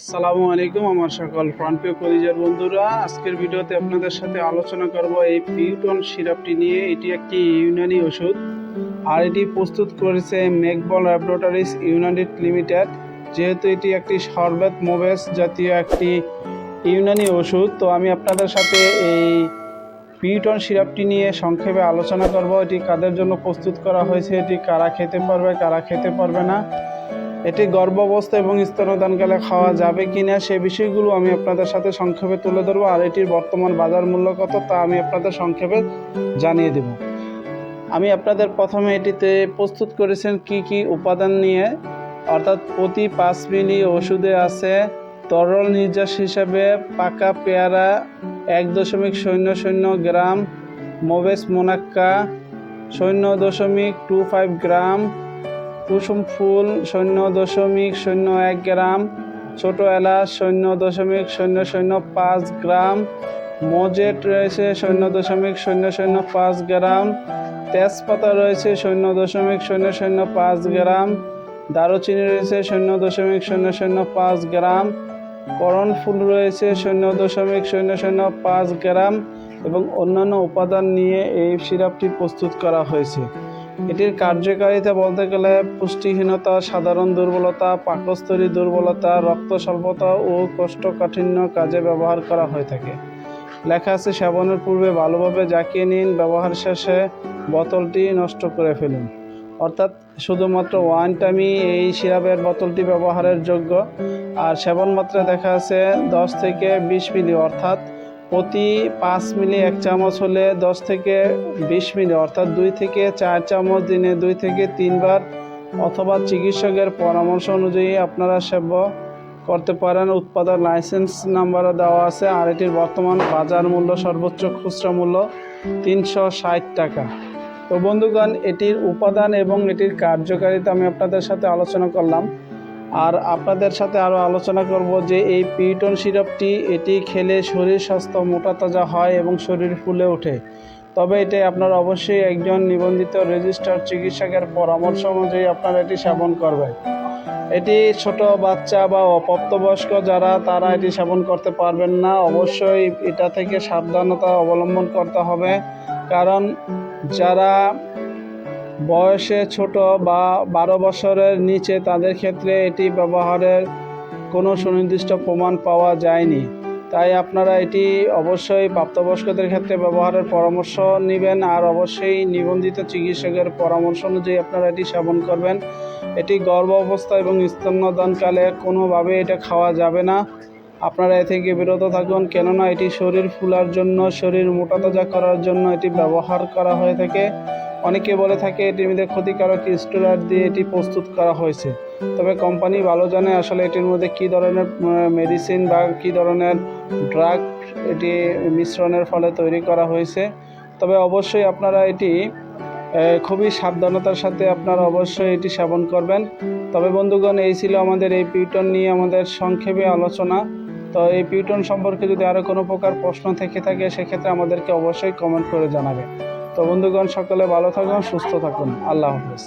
আসসালামু আলাইকুম আমার সকল প্রাণপ্রিয় কলিজার বন্ধুরা। আজকের ভিডিওতে আপনাদের সাথে আলোচনা করব এই পিউটন সিরাপটি নিয়ে। এটি একটি ইউনানি ওষুধ। আর এটি প্রস্তুত করেছে মেকবল ল্যাবরেটরিজ ইউনাইটেড লিমিটেড। যেহেতু এটি একটি শরবত মোবেস জাতীয় একটি ইউনানি ওষুধ, তো আমি আপনাদের সাথে এই পিউটন সিরাপটি নিয়ে সংক্ষেপে আলোচনা করব। এটি কাদের জন্য প্রস্তুত করা হয়েছে? এটি কারা খেতে পারবে, কারা খেতে পারবে না? এটি গর্ভাবস্থা এবং স্তনদানকালে খাওয়া যাবে কি না সে বিষয়গুলো আমি আপনাদের সাথে সংক্ষেপে তুলে ধরবো, আর এটির বর্তমান বাজার মূল্য কত তা আমি আপনাদের সংক্ষেপে জানিয়ে দেব। আমি আপনাদের প্রথমে এটিতে প্রস্তুত করেছেন কি কি উপাদান নিয়ে, অর্থাৎ প্রতি পাঁচ মিলি ওষুধে আছে তরল নির্যাস হিসাবে পাকা পেয়ারা এক দশমিক শূন্য শূন্য গ্রাম, মোবেস মোনাক্কা শূন্য দশমিক টু ফাইভ গ্রাম কুসুম ফুল শূন্য দশমিক শূন্য এক গ্রাম, ছোট এলাচ শূন্য দশমিক শূন্য শূন্য পাঁচ গ্রাম, মজেট রয়েছে শূন্য দশমিক শূন্য শূন্য পাঁচ গ্রাম, তেজপাতা রয়েছে শূন্য দশমিক শূন্য শূন্য পাঁচ গ্রাম, দারুচিনি রয়েছে শূন্য দশমিক শূন্য শূন্য পাঁচ গ্রাম, করণ ফুল রয়েছে শূন্য দশমিক শূন্য শূন্য পাঁচ গ্রাম এবং অন্যান্য উপাদান নিয়ে এই সিরাপটি প্রস্তুত করা হয়েছে। এটির কার্যকারিতা বলতে গেলে পুষ্টিহীনতা, সাধারণ দুর্বলতা, পাকস্থলী দুর্বলতা, রক্ত স্বল্পতা ও কোষ্ঠকাঠিন্য কাজে ব্যবহার করা হয়ে থাকে। লেখা আছে, সেবনের পূর্বে ভালোভাবে জাকিয়ে নিন, ব্যবহার শেষে বোতলটি নষ্ট করে ফেলুন। অর্থাৎ শুধুমাত্র ওয়ান টাইমই এই সিরাপের বোতলটি ব্যবহারের যোগ্য। আর সেবন মাত্রা দেখা আছে, দশ থেকে বিশ মিলি, অর্থাৎ প্রতি পাঁচ মিলি এক চামচ হলে দশ থেকে বিশ মিলি, অর্থাৎ দুই থেকে চার চামচ দিনে দুই থেকে তিনবার অথবা চিকিৎসকের পরামর্শ অনুযায়ী আপনারা সেব্য করতে পারেন। উৎপাদন লাইসেন্স নাম্বারও দেওয়া আছে আর এটির বর্তমান বাজার মূল্য সর্বোচ্চ খুচরা মূল্য তিনশো ষাট টাকা। তো বন্ধুগণ, এটির উপাদান এবং এটির কার্যকারিতা আমি আপনাদের সাথে আলোচনা করলাম। আর আপনাদের সাথে আরও আলোচনা করব যে এই পিটন সিরাপটি, এটি খেলে শরীর স্বাস্থ্য মোটা তাজা হয় এবং শরীর ফুলে ওঠে। তবে এটি আপনার অবশ্যই একজন নিবন্ধিত রেজিস্টার চিকিৎসকের পরামর্শ অনুযায়ী আপনারা এটি সেবন করবেন। এটি ছোট বাচ্চা বা অপ্রাপ্তবয়স্ক যারা, তারা এটি সেবন করতে পারবেন না। অবশ্যই এটা থেকে সাবধানতা অবলম্বন করতে হবে। কারণ যারা বয়সে ছোট বা বারো বছরের নিচে তাদের ক্ষেত্রে এটি ব্যবহারের কোনো সুনির্দিষ্ট প্রমাণ পাওয়া যায়নি। তাই আপনারা এটি অবশ্যই প্রাপ্তবয়স্কদের ক্ষেত্রে ব্যবহারের পরামর্শ নেবেন আর অবশ্যই নিবন্ধিত চিকিৎসকের পরামর্শ অনুযায়ী আপনারা এটি সেবন করবেন। এটি গর্ভ অবস্থা এবং স্তন্যদানকালে কোনোভাবে এটা খাওয়া যাবে না। আপনারা এ থেকে বিরত থাকুন, কেননা এটি শরীর ফুলার জন্য, শরীর মোটা তাজা করার জন্য এটি ব্যবহার করা হয়ে থাকে। অনেকে বলে থাকে, এটির মধ্যে ক্ষতিকারক স্টোরার দিয়ে এটি প্রস্তুত করা হয়েছে। তবে কোম্পানি ভালো জানে আসলে এটির মধ্যে কী ধরনের মেডিসিন বা কী ধরনের ড্রাগ এটি মিশ্রণের ফলে তৈরি করা হয়েছে। তবে অবশ্যই আপনারা এটি খুবই সাবধানতার সাথে আপনারা অবশ্যই এটি সেবন করবেন। তবে বন্ধুগণ, এই ছিল আমাদের এই পিউটন নিয়ে আমাদের সংক্ষেপে আলোচনা। তো এই পিউটন সম্পর্কে যদি আরও কোনো প্রকার প্রশ্ন থেকে থাকে, সেক্ষেত্রে আমাদেরকে অবশ্যই কমেন্ট করে জানাবে। তো বন্ধুগণ সকলে ভালো থাকুন সুস্থ থাকুন। আল্লাহ হাফেজ।